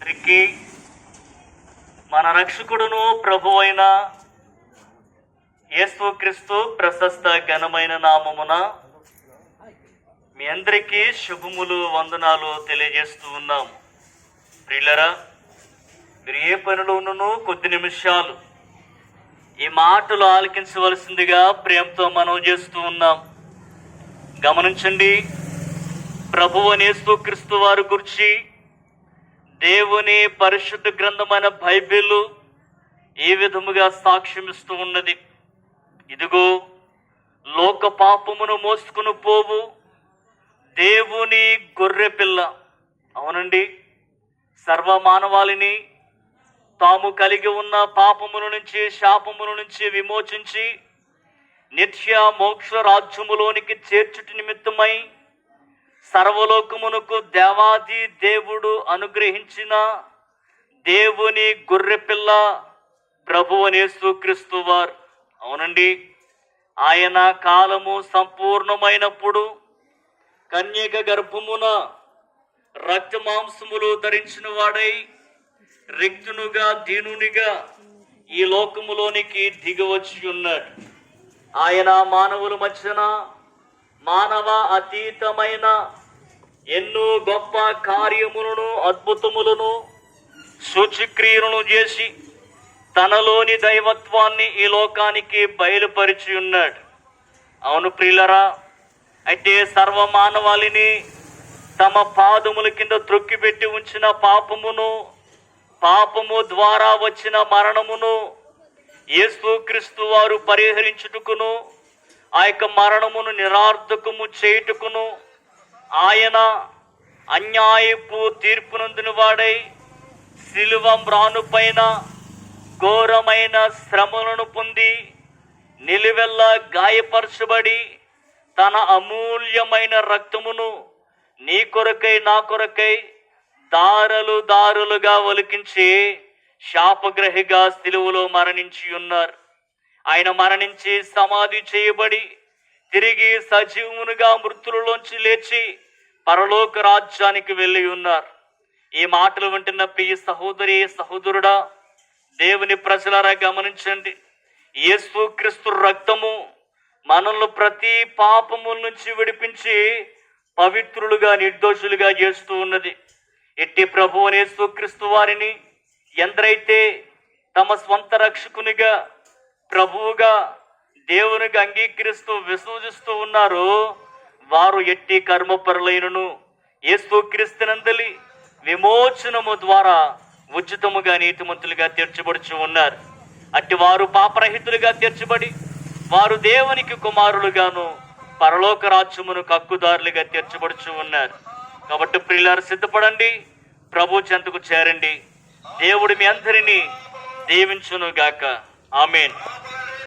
అందరికీ మన రక్షకుడును ప్రభు అయిన యేసుక్రీస్తు ప్రశస్త ఘనమైన నామమున మీ అందరికీ శుభములు వందనాలు తెలియజేస్తూ ఉన్నాం ప్రియులరా మీరు ఏ పనిలోనూ కొద్ది నిమిషాలు ఈ మాటలు ఆలకించవలసిందిగా ప్రేమతో మనం చేస్తూ ఉన్నాం. గమనించండి ప్రభు యేసుక్రీస్తు వారి గురించి దేవుని పరిశుద్ధ గ్రంథమైన బైబిల్ ఏ విధముగా సాక్ష్యమిస్తూ ఉన్నది. ఇదిగో లోక పాపమును మోసుకుని పోవు. దేవుని గొర్రె పిల్ల. అవునండి. సర్వ మానవాళిని తాము కలిగి ఉన్న పాపముల నుంచి శాపముల నుంచి విమోచించి నిత్య మోక్ష రాజ్యములోనికి చేర్చుటి నిమిత్తమై సర్వలోకమునకు దేవాది దేవుడు అనుగ్రహించిన దేవుని గొర్రెపిల్ల ప్రభు యేసుక్రీస్తు వారు. అవునండి. ఆయన కాలము సంపూర్ణమైనప్పుడు కన్యక గర్భమున రక్త మాంసములు ధరించిన వాడై రిక్తునుగా దీనునిగా ఈ లోకములోనికి దిగవచ్చి ఉన్నాడు. ఆయన మానవుల మధ్యన మానవ అతీతమైన ఎన్నో గొప్ప కార్యములను అద్భుతములను సూచిక్రియలను చేసి తనలోని దైవత్వాన్ని ఈ లోకానికి బయలుపరిచి ఉన్నాడు. అవును ప్రియులరా అయితే సర్వ మానవాళిని తమ పాదముల కింద త్రొక్కిపెట్టి ఉంచిన పాపమును పాపము ద్వారా వచ్చిన మరణమును యేసుక్రీస్తు వారు పరిహరించుటకును ఆ యొక్క మరణమును నిరార్థకము చేయుటకును ఆయన అన్యాయపు తీర్పునందుని వాడై శిలువ మ్రానుపైన ఘోరమైన శ్రమలను పొంది నిలువెల్ల గాయపరచబడి తన అమూల్యమైన రక్తమును నీ కొరకై నా కొరకై దారలు దారులుగా ఒలికించి శాపగ్రహిగా సిలువలో మరణించి ఉన్నారు ఆయన మరణించి సమాధి చేయబడి తిరిగి సజీవునిగా మృతులలోంచి లేచి పరలోక రాజ్యానికి వెళ్ళి ఉన్నారు. ఈ మాటలు వింటున్న ప్రియ సహోదరి సహోదరుడా దేవుని ప్రజలారా గమనించండి. యేసుక్రీస్తు రక్తము మనల్ని ప్రతి పాపము నుంచి విడిపించి పవిత్రులుగా నిర్దోషులుగా చేస్తూ ఉన్నది. ఎట్టి ప్రభు యేసుక్రీస్తు వారిని ఎందరైతే తమ స్వంత రక్షకునిగా ప్రభువుగా దేవునికి అంగీకరిస్తూ విశ్వసిస్తూ ఉన్నారో వారు ఎట్టి కర్మపరులైనను. యేసుక్రీస్తునందలి విమోచనము ద్వారా ఉచితముగా నీతిమంతులుగా తీర్చబడుచు ఉన్నారు. అట్టి వారు పాపరహితులుగా తీర్చబడి వారు దేవునికి కుమారులుగాను పరలోక రాజ్యమును కక్కుదారులుగా తీర్చబడుచు ఉన్నారు. కాబట్టి ప్రియులారు సిద్ధపడండి. ప్రభు చెంతకు చేరండి. దేవుడు మీ అందరినీ దీవించును గాక ఆమెన్.